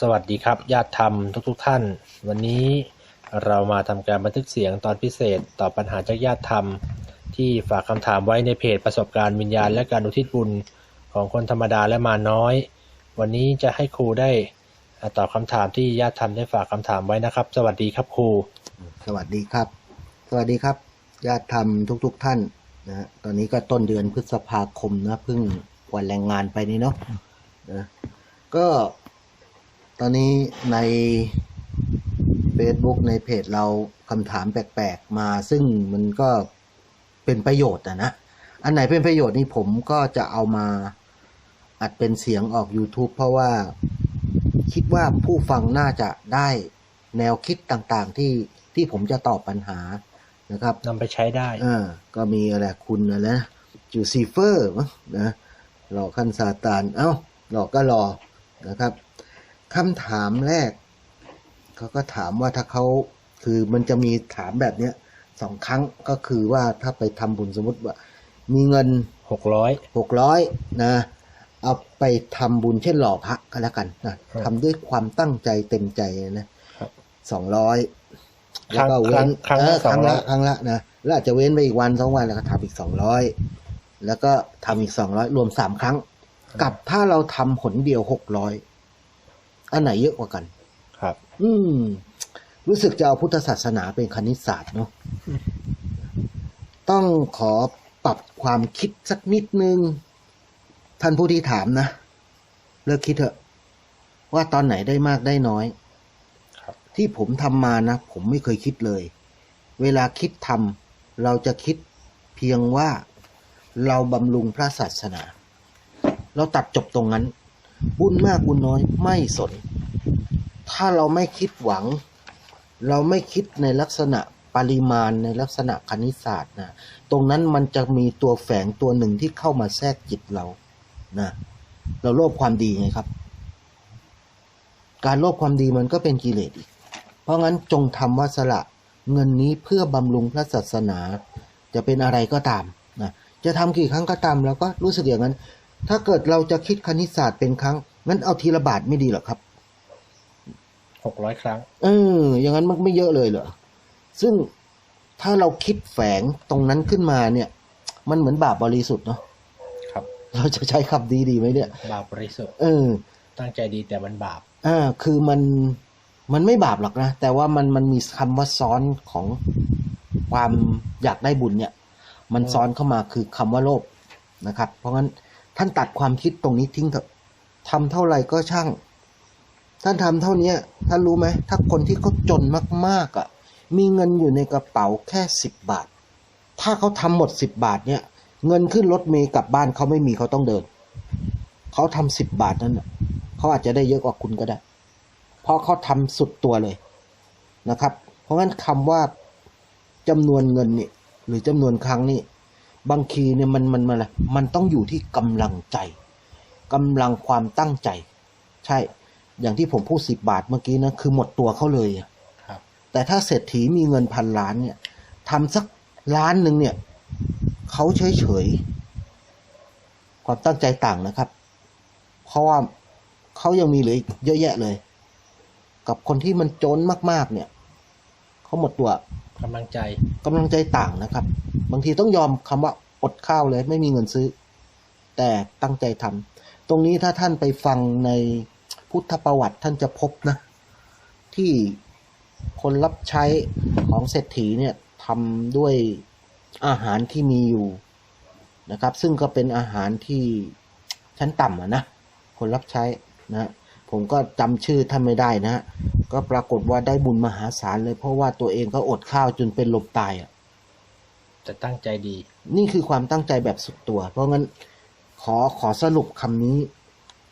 สวัสดีครับญาติธรรมทุกๆทท่าน วันนี้เรามาทำการบันทึกเสียงตอนพิเศษตอบปัญหาจากญาติธรรม ที่ฝากคำถามไว้ในเพจประสบการณ์วิญญาณและการอุทิศบุญของคนธรรมดาและมาน้อย วันนี้จะให้ครูได้ตอบคำถามที่ญาติธรรมได้ฝากคำถามไว้นะครับ สวัสดีครับครู สวัสดีครับ สวัสดีครับ ญาติธรรมทุก ๆทท่านนะฮะตอนนี้ก็ต้นเดือนพฤษภาคมนะเพิ่งวันแรงงานไปนี่เนาะนะก็ ตอนนี้ใน Facebook ในเพจเราคำถามแปลกๆ มาซึ่งมันก็เป็นประโยชน์อะนะ อันไหนเป็นประโยชน์นี่ผมก็จะเอามาอัดเป็นเสียงออก YouTube เพราะว่าคิดว่าผู้ฟังน่าจะได้แนวคิดต่างๆที่ที่ผมจะตอบปัญหานะครับนำไปใช้ได้อ่าก็มีอะไรคุณอะไรนะจูซีเฟอร์มั้งนะหลอกขั้นซาตาน เอ้า หลอกก็รอนะครับ คำถามแรก เขาก็ถามว่าถ้าเขาคือมันจะมีถามแบบเนี้ยสองครั้งก็คือว่าถ้าไปทำบุญสมมติว่า มีเงิน600หกร้อยนะ เอาไปทำบุญเช่นหล่อพระก็แล้วกันนะครับทำด้วยความตั้งใจเต็มใจนะครับสองร้อยครั้งแล้วก็เว้นครั้งเอละอครั้งละ200ครั้งละนะแล้วอาจจะเว้นไปอีกวันสองวันแล้วก็ทำอีกสองร้อยแล้วก็ทำอีกสองร้อยรวมสามครั้ง กับถ้าเราทำผลเดียวหกร้อย อันไหนเยอะกว่ากัน ครับ อืม รู้สึกจะเอาพุทธศาสนาเป็นคณิตศาสตร์เนาะต้องขอปรับความคิดสักนิดนึง ท่านผู้ที่ถามนะ เลิกคิดเถอะ ว่าตอนไหนได้มากได้น้อยครับที่ผมทำมานะ ผมไม่เคยคิดเลย เวลาคิดทำเราจะคิดเพียงว่าเราบำรุงพระศาสนา เราตัดจบตรงนั้น บุญมากบุญน้อยไม่สน ถ้าเราไม่คิดหวัง เราไม่คิดในลักษณะปริมาณในลักษณะคณิตศาสตร์นะตรงนั้นมันจะมีตัวแฝงตัวหนึ่งที่เข้ามาแทรกจิตเรานะเราโลภความดีไงครับ การโลภความดีมันก็เป็นกิเลสอีก เพราะงั้นจงทำว่าสละเงินนี้เพื่อบำรุงพระศาสนา จะเป็นอะไรก็ตามนะจะทำกี่ครั้งก็ตามเราก็รู้สึกอย่างนั้น ถ้าเกิดเราจะคิดคณิตศาสตร์เป็นครั้ง งั้นเอาทีละบาทไม่ดีหรอครับ600ครั้ง เออ อย่างนั้นมันไม่เยอะเลยเหรอ ซึ่งถ้าเราคิดแฝงตรงนั้นขึ้นมาเนี่ย มันเหมือนบาปบริสุทธิ์เนาะครับ เราจะใช้คำดีดีไหมเนี่ย บาปบริสุทธิ์ เออ ตั้งใจดีแต่มันบาป อ่า คือมัน มันไม่บาปหรอกนะ แต่ว่ามัน มันมีคำว่าซ้อนของความอยากได้บุญเนี่ย มันซ้อนเข้ามาคือคำว่าโลภนะครับ เพราะงั้น ท่านตัดความคิดตรงนี้ทิ้งเถอะทำเท่าไหร่ก็ช่าง ท่านทำเท่านี้ท่านรู้ไหมถ้าคนที่เขาจนมากๆอะ มีเงินอยู่ในกระเป๋าแค่สิบบาท ถ้าเขาทำหมดสิบบาทเนี่ย เงินขึ้นรถเมย์กลับบ้านเขาไม่มีเขาต้องเดิน เขาทำสิบบาทนั้นเขาอาจจะได้เยอะกว่าคุณก็ได้ เพราะเขาทำสุดตัวเลยนะครับ เพราะงั้นคำว่าจำนวนเงินนี่หรือจำนวนครั้งนี่ บางทีเนี่ยมันมันมันอะไรมันต้องอยู่ที่กำลังใจกำลังความตั้งใจ ใช่ อย่างที่ผมพูดสิบบาทเมื่อกี้นะคือหมดตัวเขาเลยอะครับ แต่ถ้าเศรษฐีมีเงินพันล้านเนี่ยทำสักล้านหนึ่งเนี่ยเขาเฉยเฉยๆความตั้งใจต่างนะครับ เพราะว่าเขายังมีเหลืออีกเยอะแยะเลย กับคนที่มันจนมาก ๆ เนี่ยเขาหมดตัว กำลังใจกำลังใจต่างนะครับ บางทีต้องยอมคำว่าอดข้าวเลยไม่มีเงินซื้อ แต่ตั้งใจทำตรงนี้ถ้าท่านไปฟังในพุทธประวัติท่านจะพบนะ ที่คนรับใช้ของเศรษฐีเนี่ยทำด้วยอาหารที่มีอยู่นะครับ ซึ่งก็เป็นอาหารที่ชั้นต่ำอะนะคนรับใช้นะ ผมก็จำชื่อท่านไม่ได้นะฮะก็ปรากฏว่าได้บุญมหาศาลเลย เพราะว่าตัวเองก็อดข้าวจนเป็นลมตายอะจะตั้งใจดี นี่คือความตั้งใจแบบสุดตัว เพราะงั้นขอขอสรุปคำนี้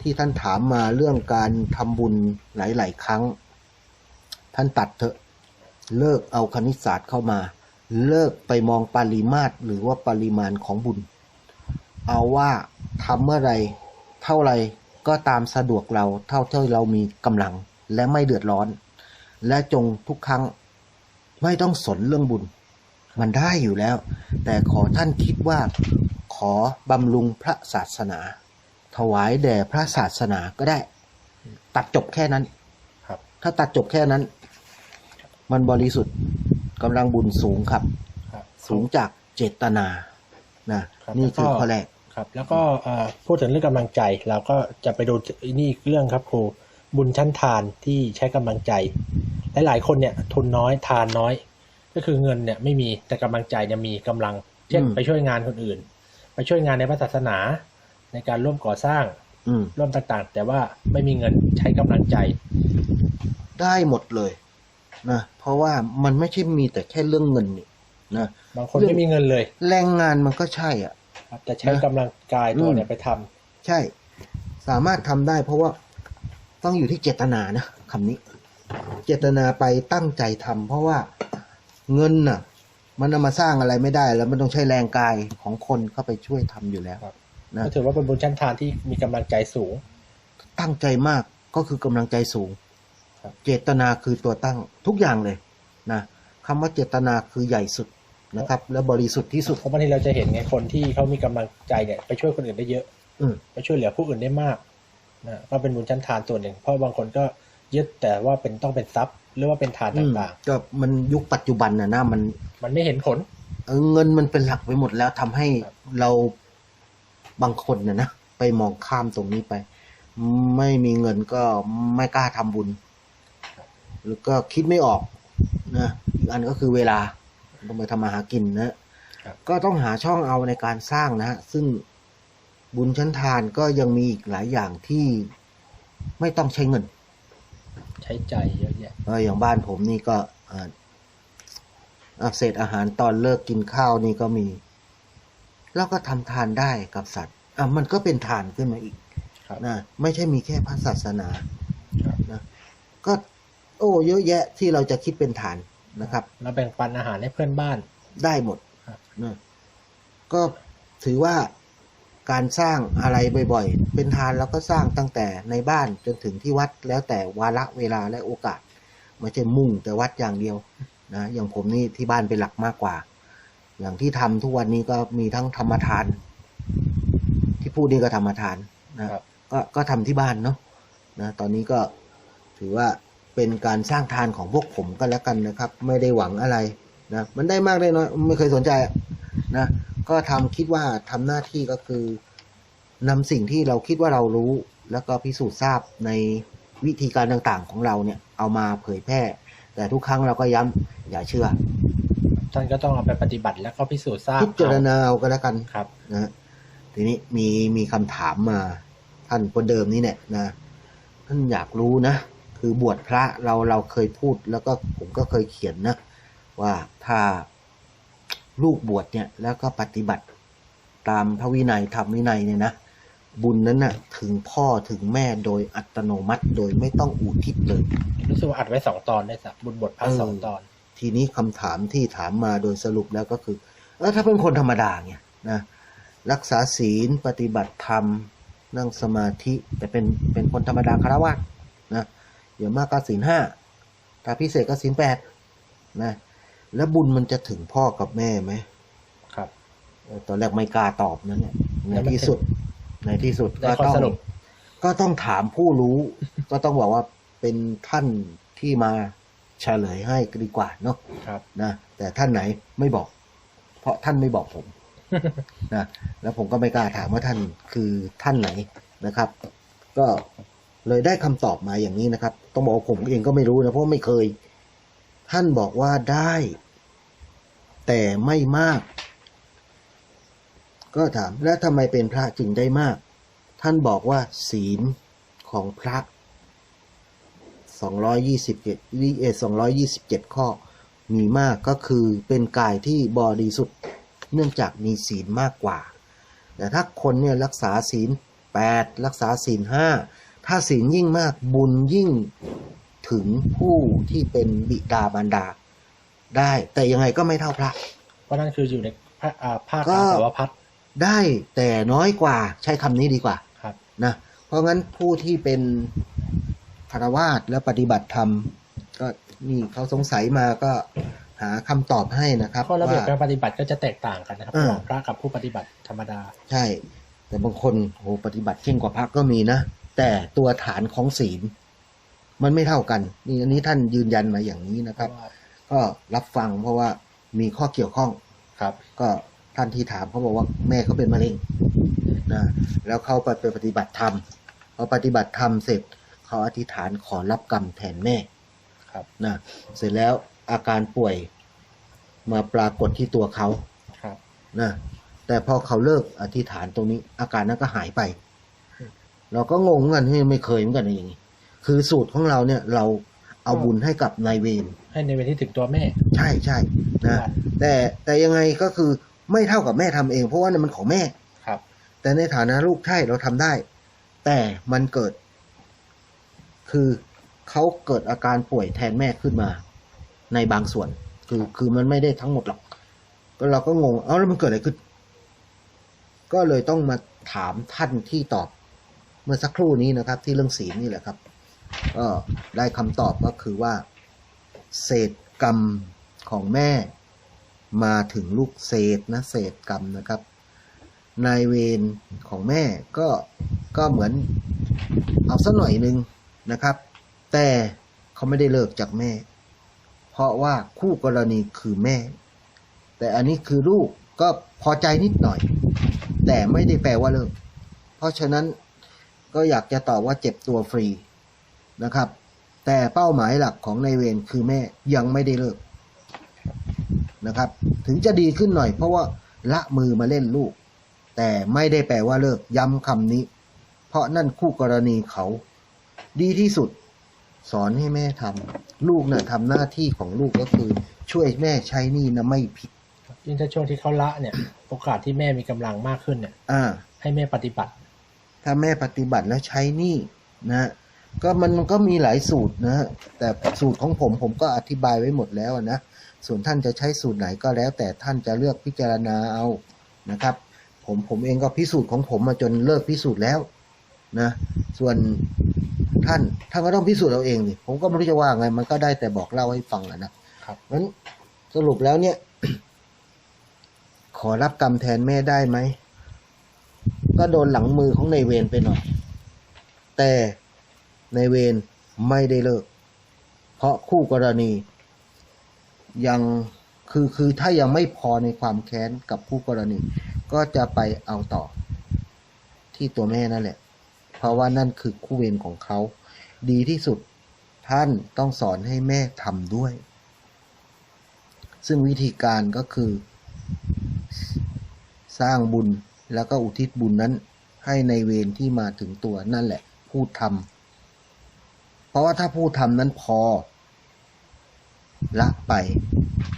ที่ท่านถามมาเรื่องการทำบุญหลาย ๆ ครั้ง ท่านตัดเถอะเลิกเอาคณิตศาสตร์เข้ามา เลิกไปมองปริมาตรหรือว่าปริมาณของบุญ เอาว่าทำเมื่อไหรเท่าไหร ก็ตามสะดวกเราเท่าที่เรามีกำลังและไม่เดือดร้อน และจงทุกครั้งไม่ต้องสนเรื่องบุญ มันได้อยู่แล้ว แต่ขอท่านคิดว่า ขอบำรุงพระศาสนา ถวายแด่พระศาสนาก็ได้ ตัดจบแค่นั้นครับถ้าตัดจบแค่นั้น มันบริสุทธิ์กำลังบุญสูงครับครับสูงจากเจตนานะครับนี่คือแล้วก็ข้อแรก ครับ แล้วก็เอ่อพูดถึงเรื่องกำลังใจเราก็จะไปดูนี่อีกเรื่องครับครูบุญชั้นทานที่ใช้กำลังใจ หลายๆคนเนี่ยทุนน้อยทานน้อย ก็คือเงินเนี่ยไม่มีแต่กำลังใจเนี่ยมีกำลัง เช่นอืมไปช่วยงานคนอื่น ไปช่วยงานในพระศาสนา ในการร่วมก่อสร้างอืมร่วมต่างๆ แต่ว่าไม่มีเงินใช้กำลังใจ ได้หมดเลยนะเพราะว่ามันไม่ใช่มีแต่แค่เรื่องเงินนี่นะบางคนเรื่องไม่มีเงินเลย แรงงานมันก็ใช่อะ ครับแต่ใช้กำลังกายตัวเนี่ยไปทำใช่ สามารถทำได้เพราะว่าต้องอยู่ที่เจตนานะคำนี้ เจตนาไปตั้งใจทำเพราะว่าเงินน่ะ มันเอามาสร้างอะไรไม่ได้ แล้วมันต้องใช้แรงกายของคนเข้าไปช่วยทำอยู่แล้วครับนะก็ถือว่าเป็นบุญชั้นทานที่มีกำลังใจสูง ตั้งใจมากก็คือกำลังใจสูงครับเจตนาคือตัวตั้งทุกอย่างเลยนะคำว่าเจตนาคือใหญ่สุด นะครับ และบริสุทธิ์ที่สุด เพราะบางทีเราจะเห็นไงคนที่เขามีกำลังใจเนี่ยไปช่วยคนอื่นได้เยอะ อืมไปช่วยเหลือผู้อื่นได้มากนะก็เป็นบุญชั้นทานตัวหนึ่ง เพราะบางคนก็ยึดแต่ว่าเป็นต้องเป็นทรัพย์ หรือว่าเป็นทานอืมต่างก็มันยุคปัจจุบันนะนะมันๆมันไม่เห็นผลเออเงินมันเป็นหลักไปหมดแล้วทำให้ครับเราบางคนนะนะไปมองข้ามตรงนี้ไป ไม่มีเงินก็ไม่กล้าทำบุญ หรือก็คิดไม่ออกนะอีกอันก็คือเวลา ต้องไปทำมาหากินนะครับก็ต้องหาช่องเอาในการสร้างนะฮะซึ่งบุญชั้นทานก็ยังมีอีกหลายอย่างที่ไม่ต้องใช้เงิน ใช้ใจเยอะแยะเอออย่างบ้านผมนี่ก็อ่าอะเศษอาหารตอนเลิกกินข้าวนี่ก็มี แล้วก็ทำทานได้กับสัตว์อะมันก็เป็นทานขึ้นมาอีกครับนะไม่ใช่มีแค่พระศาสนาครับนะก็โอ้เยอะแยะที่เราจะคิดเป็นทาน นะครับเราแบ่งปันอาหารให้เพื่อนบ้านได้หมดครับนะก็ถือว่าการสร้างอะไรบ่อยๆ เป็นทานแล้วก็สร้างตั้งแต่ในบ้านจนถึงที่วัดแล้วแต่วาระเวลาและโอกาสไม่ใช่มุ่งแต่วัดอย่างเดียวนะอย่างผมนี่ที่บ้านเป็นหลักมากกว่า อย่างที่ทำทุกวันนี้ก็มีทั้งธรรมทาน ที่พูดนี่ก็ธรรมทานนะครับก็ก็ทำที่บ้านเนาะนะตอนนี้ก็ถือว่า เป็นการสร้างทานของพวกผมก็แล้วกันนะครับ ไม่ได้หวังอะไรนะมันได้มากได้น้อยไม่เคยสนใจอะนะก็ทำคิดว่าทำหน้าที่ก็คือนำสิ่งที่เราคิดว่าเรารู้ แล้วก็พิสูจน์ทราบในวิธีการต่างๆของเราเนี่ยเอามาเผยแพร่ แต่ทุกครั้งเราก็ย้ำอย่าเชื่อท่านก็ต้องเอาไปปฏิบัติแล้วก็พิสูจน์ทราบพิจารณาเอาก็แล้วกันครับนะฮะทีนี้มีมีคำถามมาท่านคนเดิมนี่เนี่ยนะท่านอยากรู้นะ คือบวชพระเราเราเคยพูดแล้วก็ผมก็เคยเขียนนะว่าถ้าลูกบวชเนี่ยแล้วก็ปฏิบัติตามพระวินัยธรรมวินัยเนี่ยนะบุญนั้นน่ะถึงพ่อถึงแม่โดยอัตโนมัติโดยไม่ต้องอุทิศเลย รู้สึกว่าอัดไว้สองตอนได้สักบุญบทพระเออสองตอน ทีนี้คำถามที่ถามมาโดยสรุปแล้วก็คือ เออถ้าเป็นคนธรรมดาเนี่ยนะรักษาศีลปฏิบัติธรรม นั่งสมาธิแต่เป็นเป็นคนธรรมดาคารวะนะ อย่างมากก็ศีลห้าถ้าพิเศษก็ศีลแปดนะแล้วบุญมันจะถึงพ่อกับแม่ไหมครับเออตอนแรกไม่กล้าตอบนะเนี่ยในแล้วมันที่สุด ในที่สุดได้ก็ข้อต้องสรุปก็ต้องถามผู้รู้ ก็ต้องบอกว่าเป็นท่านที่มาเฉลยให้ดีกว่าเนาะครับนะแต่ท่านไหนไม่บอก เพราะท่านไม่บอกผมนะแล้วผมก็ไม่กล้าถามว่าท่านคือท่านไหนนะครับ ก็ เลยได้คำตอบมาอย่างนี้นะครับ ต้องบอกผมเองก็ไม่รู้นะเพราะไม่เคย ท่านบอกว่าได้ แต่ไม่มาก ก็ถามแล้วทำไมเป็นพระจึงได้มาก ท่านบอกว่าศีลของพระสองร้อยยี่สิบเจ็ดวิเอสองร้อยี่สิบเจ็ดข้อ มีมากก็คือเป็นกายที่บริสุทธิ์เนื่องจากมีศีลมากกว่า แต่ถ้าคนเนี่ยรักษาศีลแปดรักษาศีลห้า ถ้าศีลยิ่งมากบุญยิ่งถึงผู้ที่เป็นบิดาบรรดา ได้ แต่ยังไงก็ไม่เท่าพระ เพราะนั่นคืออยู่ในพระอ่าภาคก็อาสาวพัฒน์ได้แต่น้อยกว่าใช้คำนี้ดีกว่าครับนะเพราะงั้นผู้ที่เป็นคารวาสและปฏิบัติธรรม ก็นี่เขาสงสัยมาก็หาคำตอบให้นะครับข้อระเบียบว่าการปฏิบัติก็จะแตกต่างกันนะครับอ่าระหว่างพระกับผู้ปฏิบัติธรรมดา ใช่ แต่บางคนโหปฏิบัติเข่งกว่าพระก็มีนะ แต่ตัวฐานของศีล มันไม่เท่ากัน นี่อันนี้ท่านยืนยันมาอย่างนี้นะครับ ก็รับฟังเพราะว่ามีข้อเกี่ยวข้องครับ ก็ท่านที่ถามเขาบอกว่าแม่เขาเป็นมะเร็งนะแล้วเขาไปปฏิบัติธรรมพอปฏิบัติธรรมเสร็จเขาอธิษฐานขอรับกรรมแทนแม่ครับนะเสร็จแล้วอาการป่วยมาปรากฏที่ตัวเขาครับนะแต่พอเขาเลิกอธิษฐานตรงนี้อาการนั้นก็หายไป เราก็งงเหมือนกันที่ไม่เคยเหมือนกันนะอย่างนี้ คือสูตรของเราเนี่ยเราเอาบุญให้กับนายเวรให้ในเวรที่ถึงตัวแม่ ใช่ใช่นะแต่แต่ยังไงก็คือไม่เท่ากับแม่ทำเอง เพราะว่านี่มันของแม่ครับ แต่ในฐานะลูกใช่เราทำได้ แต่มันเกิด คือเขาเกิดอาการป่วยแทนแม่ขึ้นมา ในบางส่วน คือคือมันไม่ได้ทั้งหมดหรอก ก็เราก็งง เอ้าแล้วมันเกิดอะไรขึ้น ก็เลยต้องมาถามท่านที่ตอบ เมื่อสักครู่นี้นะครับ ที่เรื่องศีลนี่แหละครับก็ได้คำตอบก็คือว่า เศษกรรมของแม่มาถึงลูกเศษนะเศษกรรมนะครับ นายเวรของแม่ก็ก็เหมือนเอาสักหน่อยหนึ่งนะครับ แต่เขาไม่ได้เลิกจากแม่ เพราะว่าคู่กรณีคือแม่ แต่อันนี้คือลูกก็พอใจนิดหน่อย แต่ไม่ได้แปลว่าเลิก เพราะฉะนั้น ก็อยากจะตอบว่าเจ็บตัวฟรีนะครับ แต่เป้าหมายหลักของนายเวรคือแม่ยังไม่ได้เลิกนะครับ ถึงจะดีขึ้นหน่อย เพราะว่าละมือมาเล่นลูก แต่ไม่ได้แปลว่าเลิกย้ำคำนี้ เพราะนั่นคู่กรณีเขา ดีที่สุด สอนให้แม่ทำลูกน่ะทำหน้าที่ของลูกก็คือ ช่วยแม่ใช้หนี่นะไม่ผิดยิ่งถ้าช่วงที่เขาละเนี่ย โอกาสที่แม่มีกำลังมากขึ้นเนี่ยอ่าให้แม่ปฏิบัติ ถ้าแม่ปฏิบัติแล้วใช้หนี่นะฮะก็มันก็มีหลายสูตรนะฮะแต่สูตรของผมผมก็อธิบายไว้หมดแล้วนะส่วนท่านจะใช้สูตรไหนก็แล้ว แต่ท่านจะเลือกพิจารณาเอานะครับ ผมผมเองก็พิสูจน์ของผมมาจนเลิกพิสูจน์แล้วนะส่วนท่านท่านก็ต้องพิสูจน์เอาเองดิผมก็ไม่รู้จะว่าไง มันก็ได้แต่บอกเล่าให้ฟังอะนะครับงั้นสรุปแล้วเนี่ย ขอรับกรรมแทนแม่ได้ไหม ก็โดนหลังมือของนายเวรไปหน่อย แต่นายเวรไม่ได้เลิก เพราะคู่กรณี ยังคือคือถ้ายังไม่พอในความแค้นกับคู่กรณี ก็จะไปเอาต่อ ที่ตัวแม่นั่นแหละ เพราะว่านั่นคือคู่เวรของเขา ดีที่สุดท่านต้องสอนให้แม่ทำด้วย ซึ่งวิธีการก็คือ สร้างบุญ แล้วก็อุทิศบุญนั้นให้ในเวรที่มาถึงตัวนั่นแหละพูดทำเพราะว่าถ้าพูดทำนั้นพอ ละไป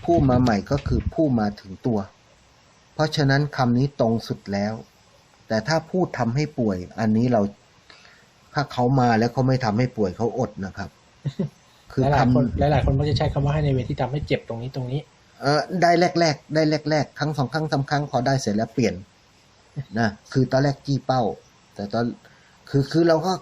ผู้มาใหม่ก็คือผู้มาถึงตัว เพราะฉะนั้นคำนี้ตรงสุดแล้ว แต่ถ้าพูดทำให้ป่วย อันนี้เรา ถ้าเขามาแล้วเขาไม่ทำให้ป่วยเขาอดนะครับคือหลายคำๆคนหลาย ๆ คนก็จะใช้คำว่าให้ในเวรที่ทำให้เจ็บตรงนี้ตรงนี้ เออได้แรก ๆ ได้แรก ๆ ครั้งสองครั้งสามครั้งพอได้เสร็จแล้วเปลี่ยน นะคือตอนแรกจี้เป้า แต่ตอนคือคือเราก็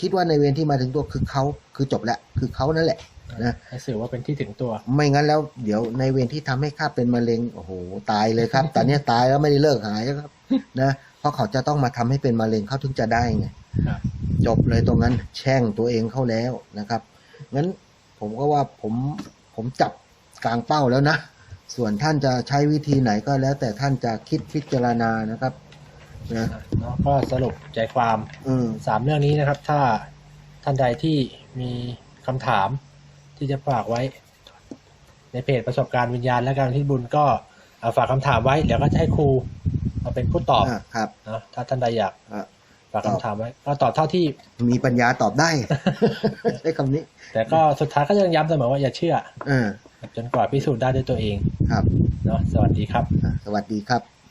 คิดว่าในเวรที่มาถึงตัวคือเขาคือจบแล้วคือเขานั่นแหละนะให้สื่อว่าเป็นที่ถึงตัว ไม่งั้นแล้วเดี๋ยวในเวรที่ทำให้ข้าเป็นมะเร็งโอ้โหตายเลยครับ ตอนนี้ตายแล้วไม่ได้เลิกหายครับนะเพราะเขาจะต้องมาทำให้เป็นมะเร็งเขาถึงจะได้ไงครับจบเลยตรงนั้นแช่งตัวเองเข้าแล้วนะครับงั้นผมก็ว่าผมผมจับกลางเป้าแล้วนะส่วนท่านจะใช้วิธีไหนก็แล้วแต่ท่านจะคิดพิจารณานะครับ นะเนาะก็สรุปใจความอืมสามเรื่องนี้นะครับ ถ้าท่านใดที่มีคำถามที่จะฝากไว้ ในเพจประสบการณ์วิญญาณและการที่บุญก็เอาฝากคำถามไว้เดี๋ยวก็จะให้ครูมาเป็นผู้ตอบอ่าครับเนาะถ้าท่านใดอยากอะฝากคำถามไว้ก็ตอบเท่าที่ มีปัญญาตอบได้ ใช้คำนี้แต่ก็สุดท้ายก็ยังย้ำเสมอว่าอย่าเชื่อ อ่าจนกว่าพิสูจน์ได้ด้วยตัวเองครับเนาะสวัสดีครับ อะสวัสดีครับ